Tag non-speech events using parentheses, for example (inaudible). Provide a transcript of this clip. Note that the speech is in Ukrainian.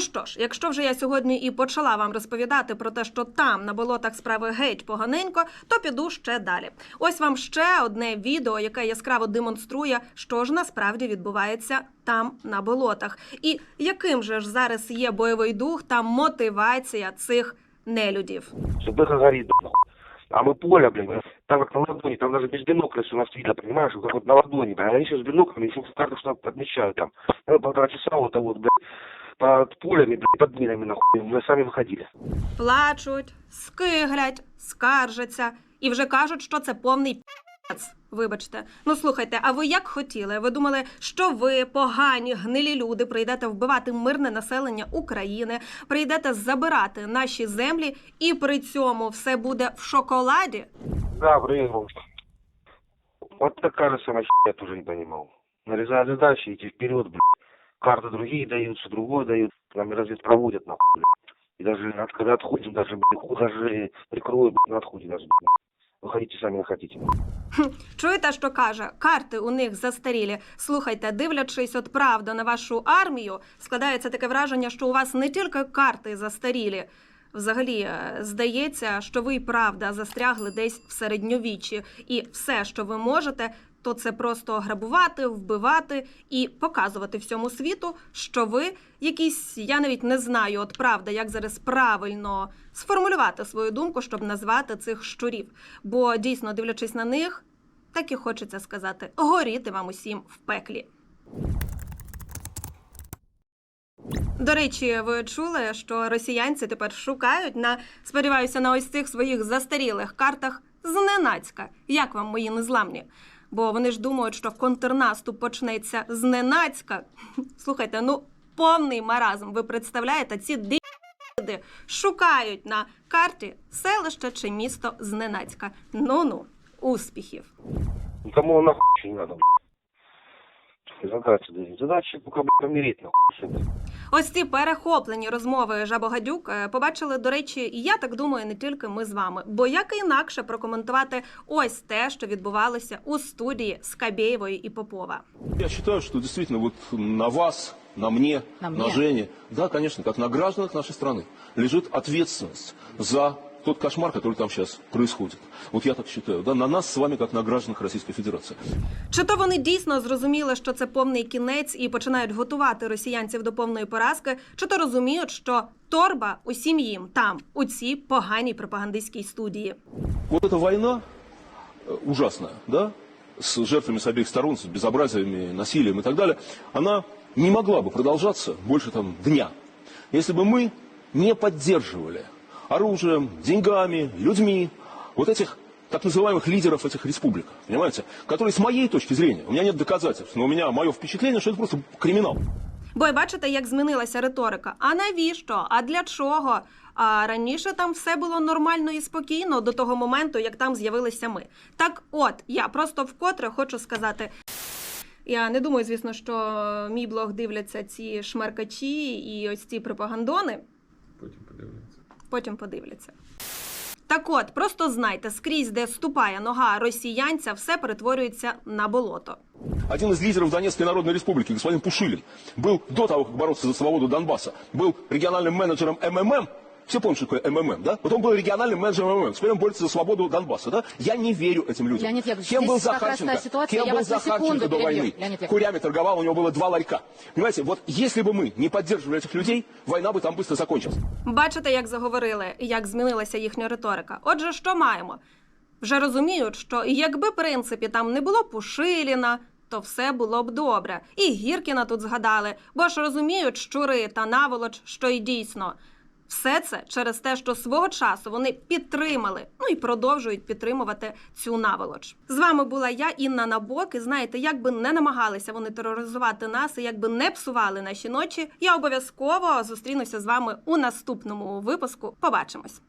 Ну що ж, якщо вже я сьогодні і почала вам розповідати про те, що там на болотах справи геть поганенько, то піду ще далі. Ось вам ще одне відео, яке яскраво демонструє, що ж насправді відбувається там на болотах, і яким же ж зараз є бойовий дух та мотивація цих нелюдів. Все бэха горит, да, нахуй. А мы поле, блин, там как на ладони, там даже без бинокля все у нас видно, понимаешь, как вот на ладони, блин. Они сейчас с биноклями, если карту что отмечают там. Мы полтора часа вот, вот, блядь, под полями, блядь, под минами, нахуй, мы сами выходили. плачуть, скиглять, скаржаться і вже кажуть, що це повний п'яц. Вибачте. Ну слухайте, а ви як хотіли? Ви думали, що ви, погані, гнилі люди, прийдете вбивати мирне населення України, прийдете забирати наші землі, і при цьому все буде в шоколаді? Да, проиграл. Вот такая же самая я тоже не понимал. Нарезали задачи, идти вперед, блядь. Карты другие дают, все другое дают. Нам развед проводят, нахуй, блядь. И даже от- когда отходим, даже, блядь, даже прикрою, блядь, на отходе даже, блядь. Выходите сами находите. Чуєте, що каже? Карти у них застарілі. Слухайте, дивлячись, от правда на вашу армію, складається таке враження, що у вас не тільки карти застарілі. Взагалі, е, здається, що ви й правда застрягли десь в середньовіччі, і все, що ви можете, то це просто грабувати, вбивати і показувати всьому світу, що ви якісь, я навіть не знаю, от правда, як зараз правильно сформулювати свою думку, щоб назвати цих щурів. Бо дійсно, дивлячись на них, так і хочеться сказати: горіти вам усім в пеклі. До речі, ви чули, що росіянці тепер шукають на, сподіваюся, на ось цих своїх застарілих картах зненацька. Як вам мої незламні? Бо вони ж думають, що контрнаступ почнеться зненацька. (laughs) Слухайте, ну повний маразм. Ви представляєте, ці диди шукають на карті селище чи місто зненацька. Ну ну, успіхів. Никому он нахуй не надо, блядь. Задачи дают. Задачи пока, блядь, помереть, нахуй. Ось ці перехоплені розмови Жабогадюк е, побачили, до речі, і я так думаю, не тільки ми з вами. Бо як інакше прокоментувати ось те, що відбувалося у студії Скабєєвої і Попова. Я вважаю, що дійсно вот на вас, на мне, На на, мне? Жене, да, конечно, как на гражданах нашей страны, лежит ответственность за тот кошмар, который там сейчас происходит. Вот я так считаю, да, на нас с вами, как на гражданах Российской Федерации. Чи то вони дійсно зрозуміли, що це повний кінець і починають готувати росіянців до повної поразки, чи то розуміють, що торба усім їм там, у цій поганій пропагандистській студії. Вот эта война э, ужасная, да, с жертвами с обеих сторон, с безобразиями, насилием и так далее, она не могла бы продолжаться больше там дня, если бы мы не поддерживали оружием, деньгами, людьми вот этих так называемых лидеров этих республик, понимаете, которые с моей точки зрения, у меня нет доказательств, но у меня мое впечатление, что это просто криминал. Бо й бачите, як змінилася риторика. А навіщо? А для чого? А раніше там все було нормально і спокійно до того моменту, як там з'явилися ми. Так, от я просто вкотре хочу сказати. Я не думаю, звісно, що мій блог дивляться ці шмаркачі і ось ці пропагандони. Потім подивляться. Потім подивляться. Так от, просто знайте, скрізь, де ступає нога росіянця, все перетворюється на болото. Один из лидеров Донецкой Народной Республики, господин Пушилин, был до того, как бороться за свободу Донбасса, был региональным менеджером МММ. Все помнят, что такое МММ, да? Вот он был региональным менеджером МММ. Теперь он борется за свободу Донбасса, да? Я не верю этим людям. Леонид Яковлевич, Кем был здесь как раз Захарченко? та ситуация, Кем я был вас на Захарченко секунду до перебью, войны? Леонид Яковлевич. Курями торговал, у него было два ларька. Понимаете, вот если бы мы не поддерживали этих людей, война бы там быстро закончилась. Бачите, як заговорили, як змінилася їхня риторика. Отже, що маємо? Вже розуміють, що якби в принципі там не було Пушиліна, то все було б добре. І Гіркіна тут згадали, бо ж розуміють щури та наволоч, що і дійсно. Все це через те, що свого часу вони підтримали, ну і продовжують підтримувати цю наволоч. З вами була я, Інна Набок. І знаєте, як би не намагалися вони тероризувати нас, і як би не псували наші ночі, я обов'язково зустрінуся з вами у наступному випуску. Побачимось.